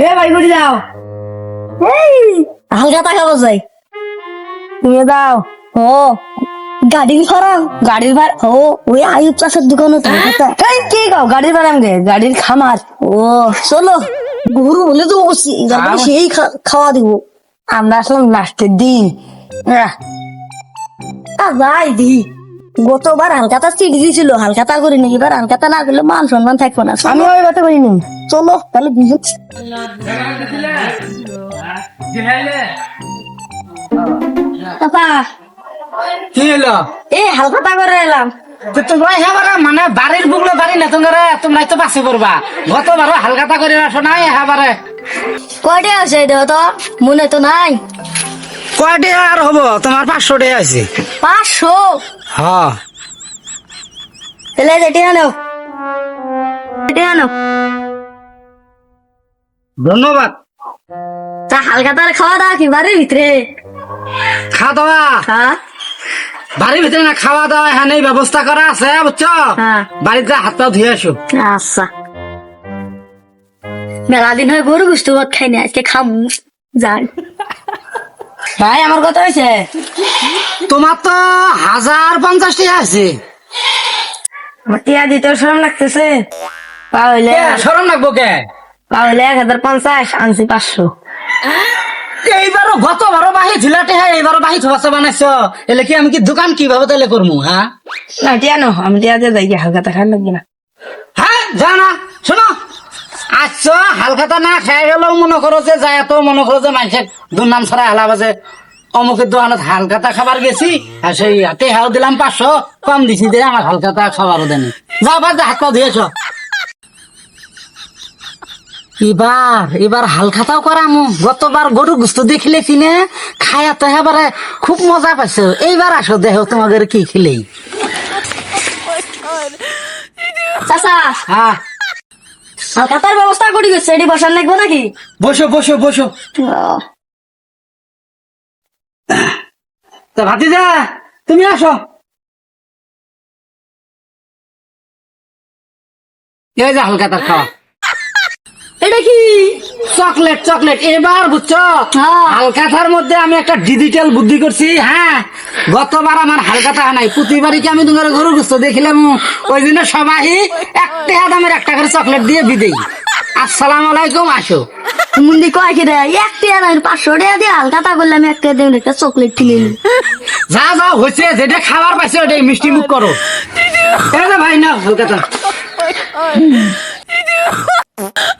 এ বাড়ি করে যাও হালকা টাকা বাজাই তুমি দাও। ও গাড়ির ভাড়া গাড়ির ভাড়া ও ওই আয়ুব চাষের দোকানে কি গাও? গাড়ির ভাড়া আমাকে গাড়ির খামার। ও চলো গরু হলে তো সেই খাওয়া দিব। আমরা আসলাম লাস্টের দিন। আর দি। গতবার হালকাতা চিঠি দিয়েছিল হালকাতা করি নাকি এবার হালকাতা না করলে মান সম্মান থাকব না। আমি ওই কথা করিনি চলো তাহলে দুজন পাপা কি হলো? এ হালকাতা করে এলাম। তোমরা এবারে মানে বাড়ির বুকলো বাড়ি না তোমরা তোমরা তো বাসে করবা। গতবারও হালকাতা করে আসো নাই এবারে কয়টা আছে তো মনে তো নাই। কয়টি আর হব? তোমার পাঁচশো টাকা আছে। পাঁচশো? হ্যাঁ। তাহলে এটি আনো এটি আনো ধন্যবাদ। তা হালকাতার খাওয়া দাওয়া কি বাড়ির ভিতরে? খাওয়া দাওয়া? হ্যাঁ। বাড়ির ভিতরে না খাওয়া দাওয়া এখানে ব্যবস্থা করা আছে বুঝছ? হ্যাঁ। বাড়িতে হাত পা ধুয়ে আসো। আচ্ছা। মেলা দিন হয় গরু গুস্তু ভাত খাইনি আজকে খামু। যাই। ভাই আমার কথা হয়েছে? তোমার তো হাজার পঞ্চাশ টাকা আছে। টিয়া সরম লাগতেছে। পাহলে সরম লাগবো কে? পাহলে এক হাজার পঞ্চাশ আনছি পাঁচশো। এইবারও গতবারও বাহি ঝুলাটে হ্যাঁ এইবারও বাহি বানাইছ। এলে কি আমি কি দোকান কীভাবে তাহলে করব হ্যাঁ? না টিয়া নো আমি টিয়া দিয়ে যাই হালকা লাগবে না। হ্যাঁ যা আচ্ছা হালখাতা না খাই গেলেও মনে করো যে যায় তো মনে করো যে মানুষের দুর্নাম ছড়া হেলা বাজে অমুকের দোকানত হালখাতা খাবার গেছি আর সেই হাতে হাও দিলাম পাঁচশো কম দিছি দিয়ে আমার হালখাতা খাবারও দেনি যাও বাদ হাত পা ধুয়েছ এবার এবার হালখাতাও করামু গতবার গরু গুস্ত দেখিলে কিনে খায়া তো এবারে খুব মজা পাইছো এইবার আসো দেহ তোমাদের কি খেলেই চাচা হ্যাঁ হালকাতার ব্যবস্থা করি গেছে এটি বসার লাগবে নাকি? বসো বসো বসো। তা ভাতিজা তুমি আসো। এই যে হালকা তার খাওয়া। এটা কি? Chocolate chocolate. এবার বুঝছ? হালকাথার মধ্যে আমি একটা ডিজিটাল বুদ্ধি করছি হ্যাঁ? গতবার আমার হালকাতা নাই। প্রতিবারই কি আমি তোমার গরু গুস্ত দেখিলাম? ওই জন্য সবাই একটা দামের একটা করে চকলেট দিয়ে বিদেই। আসসালাম আলাইকুম আসো। মুন্দি কয় কি রে? এক টাকা নাই পাঁচশো টাকা দিয়ে হালকাতা করলে আমি একটা দিন একটা চকলেট কিনে যা যা হয়েছে যেটা খাবার পাইছে ওটাই। মিষ্টি মুখ করো। এই ভাই না হালকাতা